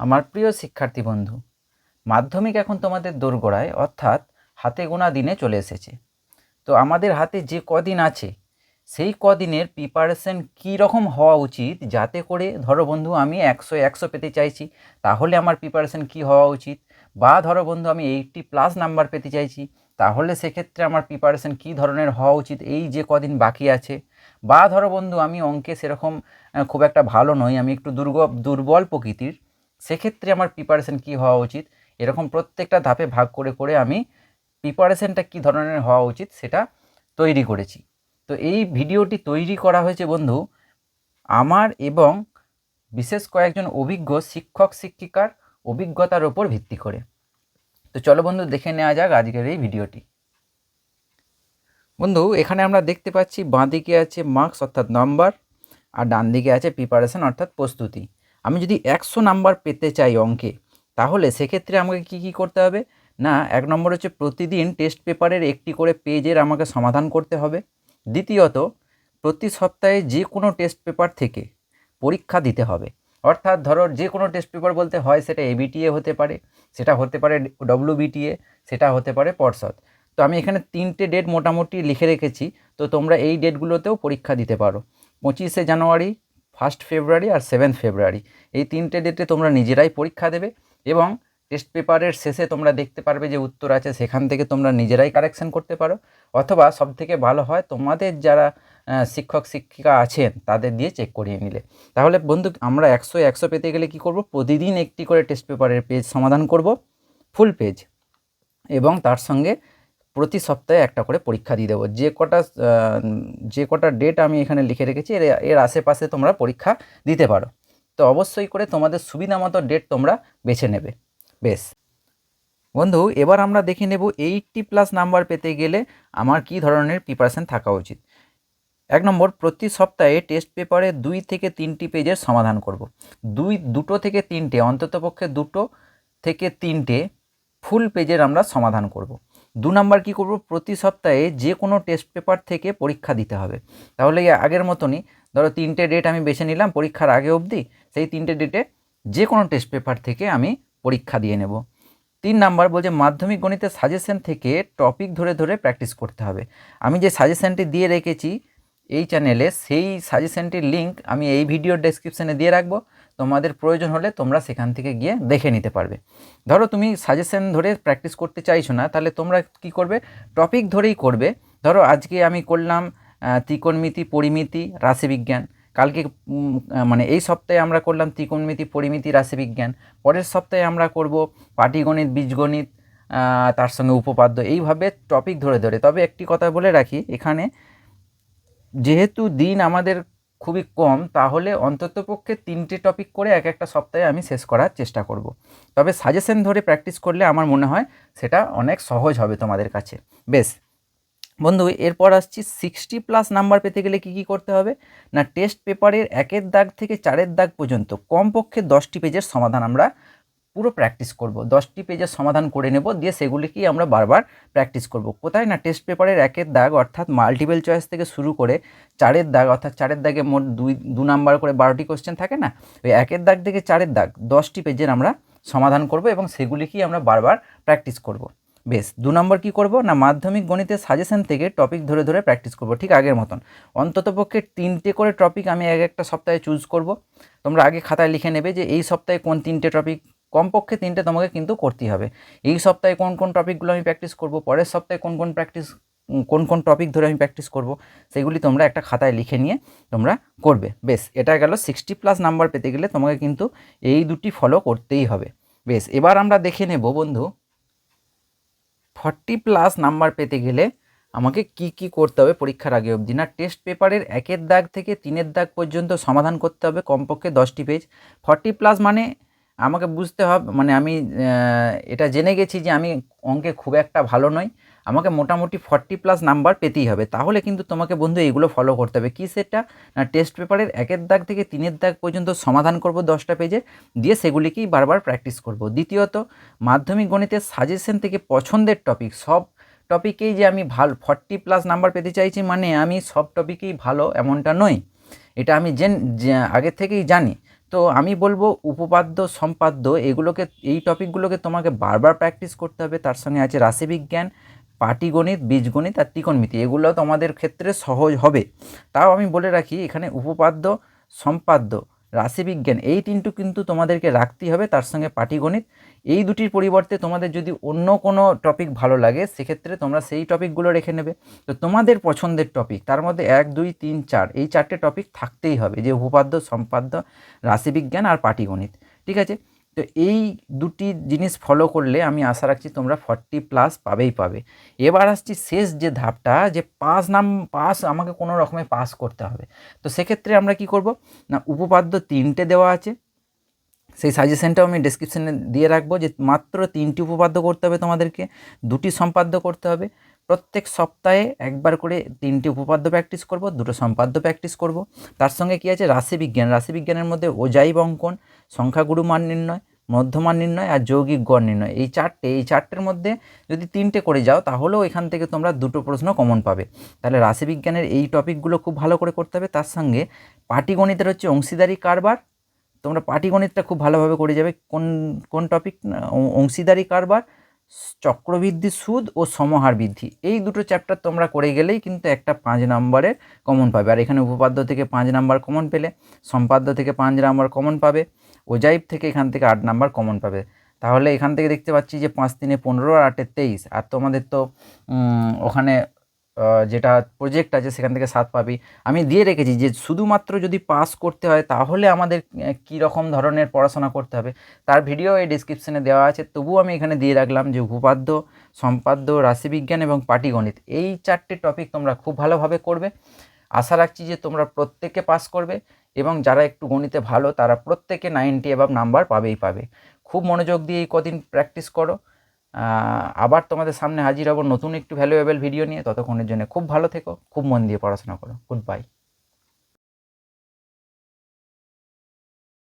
আমার প্রিয় শিক্ষার্থী বন্ধু, মাধ্যমিক এখন তোমাদের দোরগোড়ায়, অর্থাৎ হাতে গোনা দিনে চলে এসেছে। তো আমাদের হাতে যে কদিন আছে, সেই কদিনের প্রিপারেশন কী রকম হওয়া উচিত? যাতে করে, ধরো বন্ধু, আমি একশো একশো পেতে চাইছি, তাহলে আমার প্রিপারেশন কী হওয়া উচিত? বা ধরো বন্ধু, আমি এইটটি প্লাস নাম্বার পেতে চাইছি, তাহলে সেক্ষেত্রে আমার প্রিপারেশন কী ধরনের হওয়া উচিত? এই যে কদিন বাকি আছে, বা ধরো বন্ধু, আমি অঙ্কে সেরকম খুব একটা ভালো নই, আমি একটু দুর্গ, দুর্বল প্রকৃতির সেক্ষেত্রে আমার প্রিপারেশন কী হওয়া উচিত? এরকম প্রত্যেকটা ধাপে ভাগ করে করে আমি প্রিপারেশনটা কী ধরনের হওয়া উচিত সেটা তৈরি করেছি। তো এই ভিডিওটি তৈরি করা হয়েছে বন্ধু, আমার এবং বিশেষ কয়েকজন অভিজ্ঞ শিক্ষক, শিক্ষিকার অভিজ্ঞতার ওপর ভিত্তি করে। তো চলো বন্ধু, দেখে নেওয়া যাক আজকের এই ভিডিওটি। বন্ধু, এখানে আমরা দেখতে পাচ্ছি বাঁ দিকে আছে মার্কস অর্থাৎ নাম্বার আর ডান দিকে আছে প্রিপারেশন অর্থাৎ প্রস্তুতি। আমি যদি একশো নাম্বার পেতে চাই অঙ্কে, তাহলে সেক্ষেত্রে আমাকে কি কি করতে হবে? না, এক নম্বর হচ্ছে প্রতিদিন টেস্ট পেপারের একটি করে পেজের আমাকে সমাধান করতে হবে। দ্বিতীয়ত, প্রতি সপ্তাহে যে কোনো টেস্ট পেপার থেকে পরীক্ষা দিতে হবে। অর্থাৎ ধরো যে কোনো টেস্ট পেপার বলতে হয় সেটা এবিটিএ হতে পারে, সেটা হতে পারে ডব্লিউবিটিএ সেটা হতে পারে পর্ষদ। তো আমি এখানে তিনটে ডেট মোটামুটি লিখে রেখেছি, তো তোমরা এই ডেটগুলোতেও পরীক্ষা দিতে পারো। পঁচিশে জানুয়ারি ফার্স্ট ফেব্রুয়ারি আর সেভেন্থ ফেব্রুয়ারি। এই তিনটে ডেটে তোমরা নিজেরাই পরীক্ষা দেবে এবং টেস্ট পেপারের শেষে তোমরা দেখতে পারবে যে উত্তর আছে, সেখান থেকে তোমরা নিজেরাই কারেকশন করতে পারো। অথবা সব থেকে ভালো হয় তোমাদের যারা শিক্ষক, শিক্ষিকা আছেন, তাদের দিয়ে চেক করিয়ে নিলে। তাহলে বন্ধু, আমরা একশো একশো পেতে গেলে কি করব? প্রতিদিন একটি করে টেস্ট পেপারের পেজ সমাধান করব ফুল পেজ এবং তার সঙ্গে প্রতি সপ্তাহে একটা করে পরীক্ষা দিয়ে দেবো। যে কটা যে কটা ডেট আমি এখানে লিখে রেখেছি, এর এর আশেপাশে তোমরা পরীক্ষা দিতে পারো। তো অবশ্যই করে তোমাদের সুবিধা মতো ডেট তোমরা বেছে নেবে। বেশ। বন্ধু, এবার আমরা দেখে নেব এইটটি প্লাস নাম্বার পেতে গেলে আমার কী ধরনের প্রিপারেশান থাকা উচিত। এক নম্বর, প্রতি সপ্তাহে টেস্ট পেপারে দুই থেকে তিনটি পেজের সমাধান করব। দুই, দুটো থেকে তিনটে, অন্ততপক্ষে দুটো থেকে তিনটে ফুল পেজের আমরা সমাধান করব। দু নাম্বার কী করব? প্রতি সপ্তাহে যে কোনো টেস্ট পেপার থেকে পরীক্ষা দিতে হবে। তাহলে আগের মতনই, ধরো তিনটে ডেট আমি বেছে নিলাম পরীক্ষার আগে অবধি, সেই তিনটে ডেটে যে কোনো টেস্ট পেপার থেকে আমি পরীক্ষা দিয়ে নেব। তিন নাম্বার বলছে মাধ্যমিক গণিতের সাজেশন থেকে টপিক ধরে ধরে প্র্যাকটিস করতে হবে। আমি যে সাজেশনটি দিয়ে রেখেছি, এই চ্যানেলে সেই সাজেশনটির লিঙ্ক আমি এই ভিডিওর ডেসক্রিপশানে দিয়ে রাখব। তোমাদের প্রয়োজন হলে তোমরা সেখান থেকে গিয়ে দেখে নিতে পারবে। ধরো তুমি সাজেশন ধরে প্র্যাকটিস করতে চাইছো না, তাহলে তোমরা কি করবে? টপিক ধরেই করবে। ধরো আজকে আমি করলাম ত্রিকোণমিতি পরিমিতি রাশিবিজ্ঞান। কালকে মানে এই সপ্তাহে আমরা করলাম ত্রিকোণমিতি পরিমিতি রাশিবিজ্ঞান। পরের সপ্তাহে আমরা করব পাটিগণিত, বীজগণিত তার সঙ্গে উপপাদ্য। এইভাবে টপিক ধরে ধরে। তবে একটি কথা বলে রাখি, এখানে যেহেতু দিন আমাদের খুবই কম, তাহলে অন্ততপক্ষে তিনটে টপিক করে এক একটা সপ্তাহে আমি শেষ করার চেষ্টা করব। তবে সাজেশন ধরে প্র্যাকটিস করলে আমার মনে হয় সেটা অনেক সহজ হবে তোমাদের কাছে। বেশ, বন্ধু, এরপর আসছি সিক্সটি প্লাস নাম্বার পেতে গেলে কি কি করতে হবে? না টেস্ট পেপারের একের দাগ থেকে চারের দাগ পর্যন্ত, কমপক্ষে দশটি পেজের সমাধান আমরা পুরো প্র্যাকটিস করব। দশটি পেজের সমাধান করে নেব, দিয়ে সেগুলিকেই আমরা বারবার প্র্যাকটিস করব। কোথায় না টেস্ট পেপারের একের দাগ অর্থাৎ মাল্টিপল চয়েস থেকে শুরু করে চারের দাগ অর্থাৎ চারের দাগে মোট দুই, দু নাম্বার করে বারোটি কোশ্চেন থাকে না? ওই একের দাগ থেকে চারের দাগ দশটি পেজের আমরা সমাধান করব এবং সেগুলিকেই আমরা বারবার প্র্যাকটিস করব। বেশ, দু নম্বর কী করব? না, মাধ্যমিক গণিতের সাজেশন থেকে টপিক ধরে ধরে প্র্যাকটিস করব, ঠিক আগের মতন। অন্ততপক্ষে তিনটে করে টপিক আমি এক একটা সপ্তাহে চুজ করব। তোমরা আগে খাতায় লিখে নেবে যে এই সপ্তাহে কোন তিনটে টপিক কমপক্ষে তিনটে তোমাকে কিন্তু করতেই হবে। এই সপ্তাহে কোন কোন টপিকগুলো আমি প্র্যাকটিস করব, পরের সপ্তাহে কোন কোন প্র্যাকটিস কোন কোন টপিক ধরে আমি প্র্যাকটিস করব, সেগুলি তোমরা একটা খাতায় লিখে নিয়ে তোমরা করবে। বেশ, এটা গেল সিক্সটি প্লাস নাম্বার পেতে গেলে তোমাকে কিন্তু এই দুটি ফলো করতেই হবে। বেশ, এবার আমরা দেখে নেব বন্ধু ফর্টি প্লাস নাম্বার পেতে গেলে আমাকে কি কি করতে হবে পরীক্ষার আগে অবধি? না টেস্ট পেপারের একের দাগ থেকে তিনের দাগ পর্যন্ত সমাধান করতে হবে, কমপক্ষে দশটি পেজ ফর্টি প্লাস মানে আমাকে বুঝতে হবে মানে আমি এটা জেনে গেছি যে আমি অঙ্কে খুব একটা ভালো নই। আমাকে মোটামুটি ফর্টি প্লাস নাম্বার পেতেই হবে। তাহলে কিন্তু তোমাকে বন্ধু এইগুলো ফলো করতে হবে। কী সেটা না টেস্ট পেপারের একের দাগ থেকে তিনের দাগ পর্যন্ত সমাধান করব দশটা পেজে দিয়ে সেগুলিকেই বারবার প্র্যাকটিস করব। দ্বিতীয়ত, মাধ্যমিক গণিতের সাজেশন থেকে পছন্দের টপিক সব টপিকেই যে আমি ভালো ফর্টি প্লাস নাম্বার পেতে চাইছি মানে আমি সব টপিকেই ভালো এমনটা নই। এটা আমি জেন, আগে থেকেই জানি। তো আমি বলব উপপাদ্য, সম্পাদ্য, এগুলোকে, এই টপিকগুলোকে তোমাকে বারবার প্র্যাকটিস করতে হবে। তার সঙ্গে আছে রাশিবিজ্ঞান, পাটিগণিত, বীজগণিত আর ত্রিকোণমিতি। এগুলো তোমাদের ক্ষেত্রে সহজ হবে। তাও আমি বলে রাখি, এখানে উপপাদ্য, সম্পাদ্য রাশিবিজ্ঞান, এই তিনটু কিন্তু তোমাদেরকে রাখতেই হবে, তার সঙ্গে পাটিগণিত। এই দুটির পরিবর্তে তোমাদের যদি অন্য কোনো টপিক ভালো লাগে, সেক্ষেত্রে তোমরা সেই টপিকগুলো রেখে নেবে। তো তোমাদের পছন্দের টপিক তার মধ্যে এক, দুই, তিন, চার, এই চারটে টপিক থাকতেই হবে, যে উপপাদ্য, সম্পাদ্য, রাশিবিজ্ঞান আর পাটিগণিত, ঠিক আছে? তো এই দুটি জিনিস ফলো করলে আমি আশা রাখছি তোমরা ফর্টি প্লাস পাবেই পাবে। এবার আসছি শেষ যে ধাপটা, যে পাস নাম পাস আমাকে কোনো রকমে পাস করতে হবে। তো সেক্ষেত্রে আমরা কি করব? না, উপপাদ্য তিনটে দেওয়া আছে। সেই সাজেশনটাও আমি ডিসক্রিপশানে দিয়ে রাখব যে মাত্র তিনটি উপপাদ্য করতে হবে তোমাদেরকে, দুটি সম্পাদ্য করতে হবে। প্রত্যেক সপ্তাহে একবার করে তিনটি উপপাদ্য প্র্যাকটিস করব, দুটো সম্পাদ্য প্র্যাকটিস করব। তার সঙ্গে কী আছে? রাশিবিজ্ঞান। রাশিবিজ্ঞানের মধ্যে ওজাইব অঙ্কন সংখ্যাগুরু মান নির্ণয়, মধ্যমান নির্ণয় আর যৌগিক গড় নির্ণয়। এই চারটে, এই চারটের মধ্যে যদি তিনটে করে যাও, তাহলেও এখান থেকে তোমরা দুটো প্রশ্ন কমন পাবে। তাহলে রাশিবিজ্ঞানের এই টপিকগুলো খুব ভালো করে করতে হবে। তার সঙ্গে পাটিগণিতের হচ্ছে অংশীদারি কারবার। তোমরা পাটিগণিতটা খুব ভালোভাবে করে যাবে। কোন কোন টপিক? অংশীদারি কারবার, চক্রবৃদ্ধি সুদ ও সমহার বৃদ্ধি। এই দুটো চ্যাপ্টার তোমরা করে গেলেই কিন্তু একটা পাঁচ নাম্বারের কমন পাবে। আর এখানে উপপাদ্য থেকে পাঁচ নাম্বার কমন পেলে, সম্পাদ্য থেকে পাঁচ নাম্বার কমন পাবে। ওজাইব থেকে এখান থেকে আট নাম্বার কমন পাবে। তাহলে এখান থেকে দেখতে পাচ্ছি যে পাঁচ তিনে পনেরো আর আটে তেইশ। আর তোমাদের তো ওখানে যেটা প্রজেক্ট আছে সেখান থেকে সাত পাবি। আমি দিয়ে রেখেছি যে শুধুমাত্র যদি পাস করতে হয় তাহলে আমাদের কী রকম ধরনের পড়াশোনা করতে হবে? তার ভিডিও এই ডিসক্রিপশানে দেওয়া আছে। তবুও আমি এখানে দিয়ে রাখলাম যে উপপাদ্য, সম্পাদ্য, রাশিবিজ্ঞান এবং পাটিগণিত, এই চারটে টপিক তোমরা খুব ভালোভাবে করবে। আশা রাখছি যে তোমরা প্রত্যেকে পাস করবে। এবং যারা একটু গণিতে ভালো, তারা প্রত্যেকে নাইনটি এবার নাম্বার পাবেই পাবে। খুব মনোযোগ দিয়ে এই কদিন প্র্যাকটিস করো। আবার তোমাদের সামনে হাজির হব নতুন একটু ভ্যালুয়েবল ভিডিও নিয়ে। ততক্ষণের জন্য খুব ভালো থেকো, খুব মন দিয়ে পড়াশোনা করো। Good bye